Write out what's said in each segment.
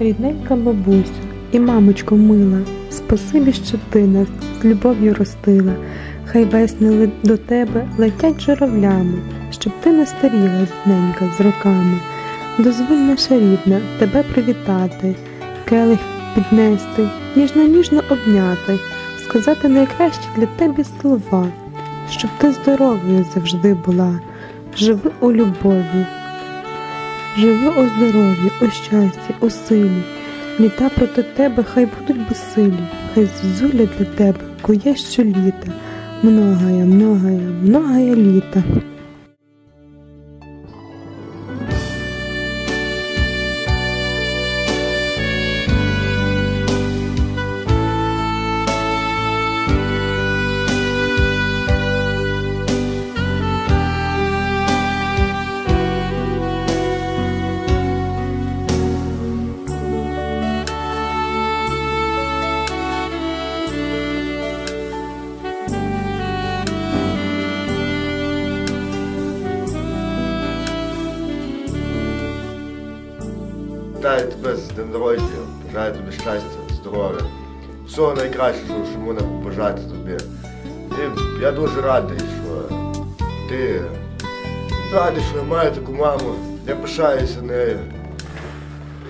Рідненька бабусю і мамочко мила, спасибі, що ти нас з любов'ю ростила, хай весни до тебе летять журавлями, щоб ти не старіла рідненька з роками. Дозволь наша рідна тебе привітати, келих піднести, ніжно-ніжно обняти, сказати найкращі для тебе слова, щоб ти здоровою завжди була, живи у любові, живи у здоров'ї, у щасті, у силі. Літа проти тебе хай будуть безсилі, хай зозуля для тебе кує щоліта, многая, многая, многая літа. Вітаю тебе з днем народження, бажаю тобі щастя, здоров'я, всього найкращого, що можна побажати тобі. І я дуже радий, що ти радий, що я маю таку маму, я пишаюся нею.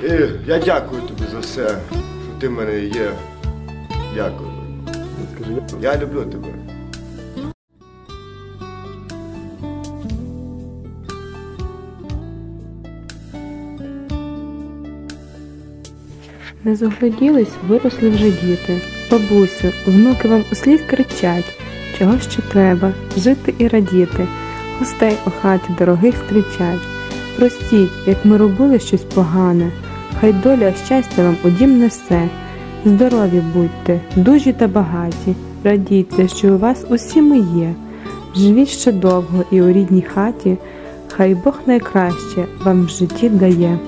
І я дякую тобі за все, що ти в мене є. Дякую. Я люблю тебе. Не загляділись, виросли вже діти. Бабусю, внуки вам услід кричать, чого ще треба, жити і радіти, гостей у хаті дорогих зустрічать. Простіть, як ми робили щось погане, хай доля щастя вам у дім несе. Здорові будьте, дужі та багаті, радійте, що у вас усі ми є. Живіть ще довго і у рідній хаті, хай Бог найкраще вам в житті дає.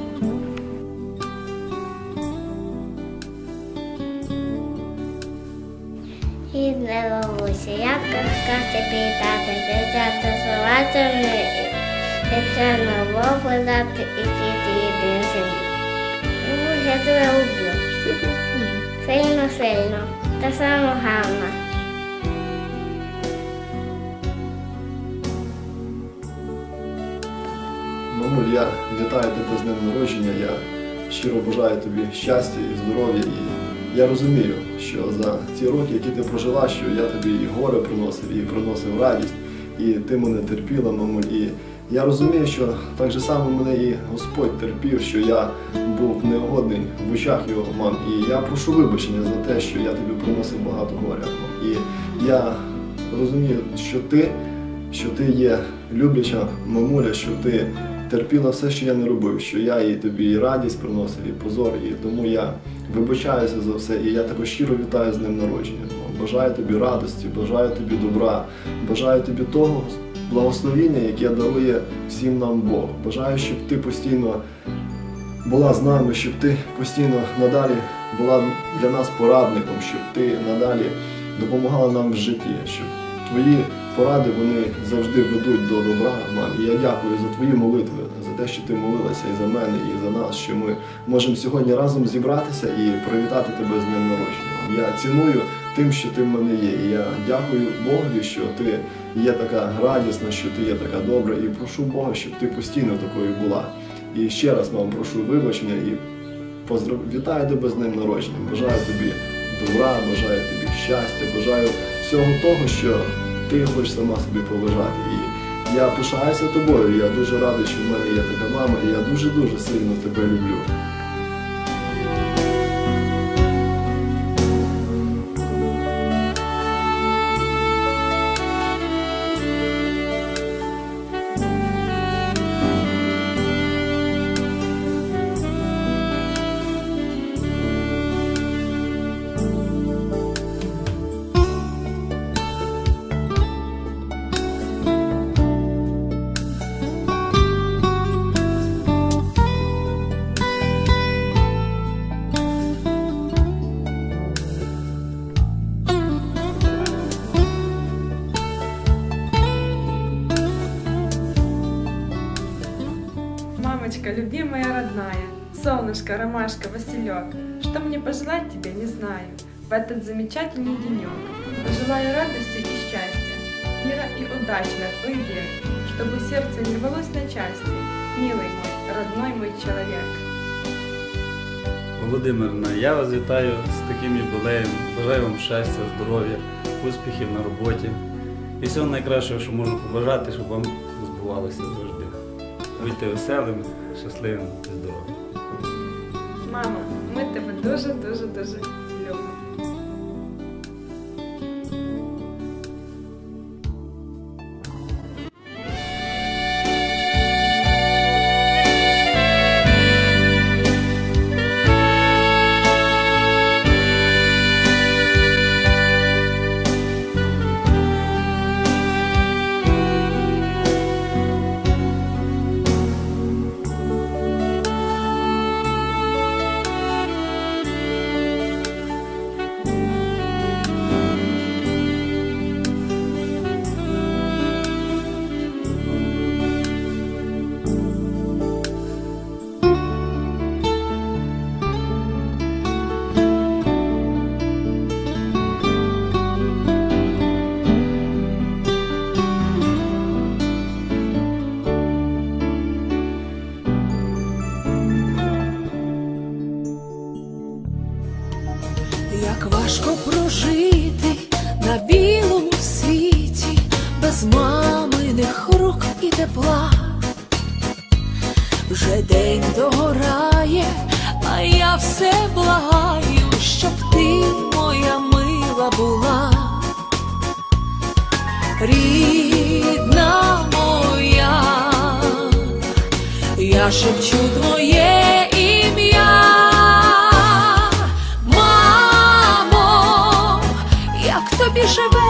Привітати, дитя слова ми це нового подати і діти землі. Ну, я тебе люблю. Сильно, сильно. Та сама гарна. Мамуль, я вітаю тебе з днем народження. Я щиро бажаю тобі щастя і здоров'я. І я розумію, що за ці роки, які ти прожила, що я тобі і горе приносив, і приносив радість, і ти мене терпіла, мамуль. І я розумію, що так же само мене і Господь терпів, що я був неугодний в очах його мам. І я прошу вибачення за те, що я тобі приносив багато горя. І я розумію, що ти що ти є любляча мамуля, що ти терпіла все, що я не робив, що я і тобі і радість приносив, і позор, і тому я вибачаюся за все. І я також щиро вітаю з днем народження. Бажаю тобі радості, бажаю тобі добра, бажаю тобі того благословіння, яке дарує всім нам Бог. Бажаю, щоб ти постійно була з нами, щоб ти постійно надалі була для нас порадником, щоб ти надалі допомагала нам в житті, щоб твої поради вони завжди ведуть до добра, мам. Я дякую за твої молитви, за те, що ти молилася і за мене, і за нас, що ми можемо сьогодні разом зібратися і привітати тебе з днем народження. Я ціную тим, що ти в мене є. І я дякую Богові, що ти є така радісна, що ти є така добра, і прошу Бога, щоб ти постійно такою була. І ще раз мам прошу вибачення і поздрав... вітаю тебе з днем народження. Бажаю тобі добра, бажаю тобі щастя, бажаю всього того, що ти хочеш сама собі поважати. І я пишаюся тобою. Я дуже радий, що в мене є така мама, і я дуже-дуже сильно тебе люблю. Мамочка, любимая родная, Солнышко, ромашка, Василек, что мне пожелать тебе, не знаю. В этот замечательный денек пожелаю радости и счастья, мира и удачи на твой век, чтобы сердце не рвалось на части, милый мой, родной мой человек. Володимирна, я вас вітаю з таким юбілеєм. Бажаю вам щастя, здоров'я, успіхів на роботі. І всього найкращого, що можна побажати, щоб вам збувалося завжди. Будьте веселим, щасливим і здоровим. Мама, ми тебе дуже-дуже дуже любимо. Все благаю, щоб ти моя мила була. Рідна моя, я шепчу твоє ім'я. Мамо, як тобі живеться,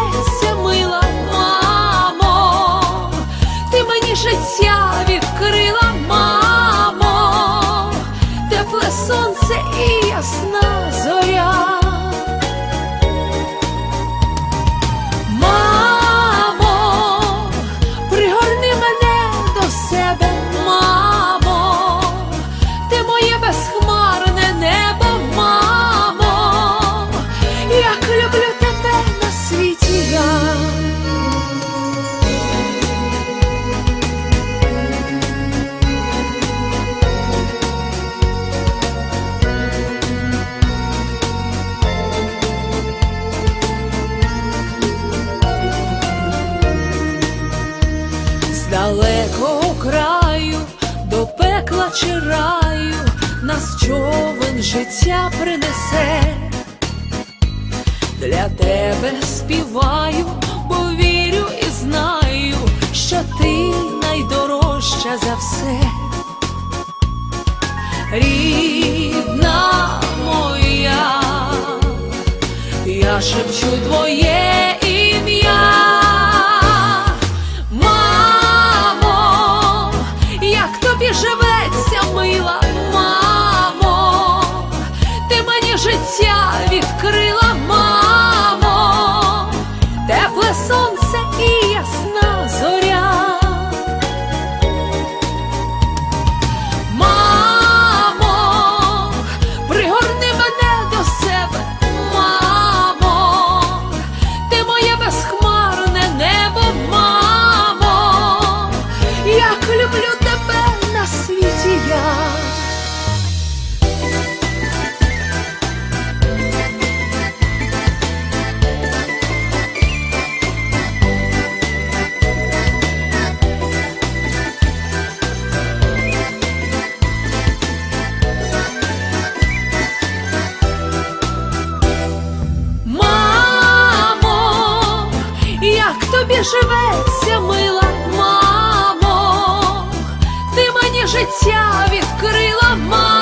принесе. Для тебе співаю, бо вірю і знаю, що ти найдорожча за все. Рідна моя, я шепчу твоє тобі живеться, мила мамо, ти мені життя відкрила мамо.